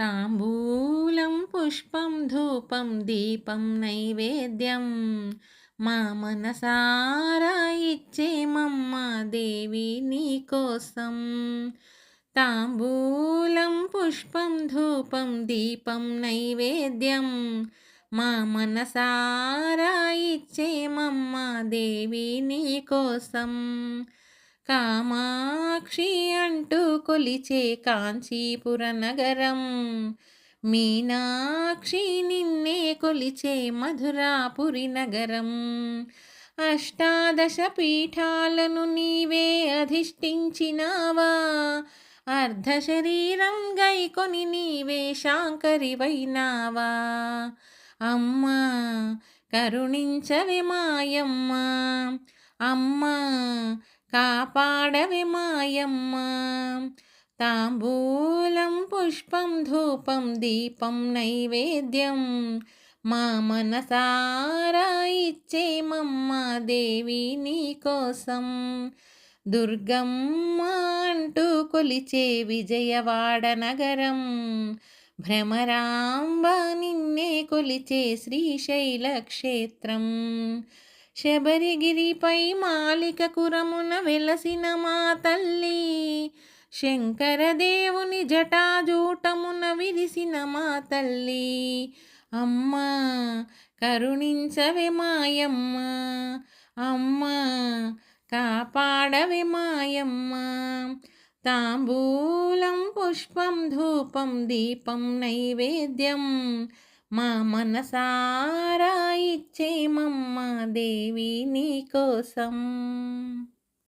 తాంబూలం పుష్పం ధూపం దీపం నైవేద్యం. మా మనసారా ఇచ్చేమమ్మ దేవి నీకోసం తాంబూలం పుష్పం ధూపం దీపం నైవేద్యం. మా మనసారా ఇచ్చేమమ్మ దేవి నీకోసం కామాక్షి అంటూ కొలిచే కాంచీపుర నగరం. మీనాక్షి నిన్నే కొలిచే మధురాపురి నగరం. అష్టాదశ పీఠాలను నీవే అధిష్ఠించినావా. అర్ధ శరీరం గైకొని నీవే శాంకరివైనావా. అమ్మా కరుణించవే మాయమ్మ. అమ్మా కాపాడవి మాయమ్మ. తాంబూలం పుష్పం ధూపం దీపం నైవేద్యం. మా మనసారా ఇచ్చేమమ్మ దేవి నీకోసం దుర్గమ్మ అంటూ కొలిచే విజయవాడ నగరం. భ్రమరాంబ నిన్నే కొలిచే శ్రీశైల క్షేత్రం. శబరిగిరిపై మాలిక కురమున వెలసిన మా తల్లి. శంకరదేవుని జటాజూటమున విరిసిన మా తల్లి. అమ్మా కరుణించవే మాయమ్మ. అమ్మా కాపాడవే మాయమ్మ. తాంబూలం పుష్పం ధూపం దీపం నైవేద్యం. మా మనసారా ఇచ్చేమమ్మ దేవి నీకోసం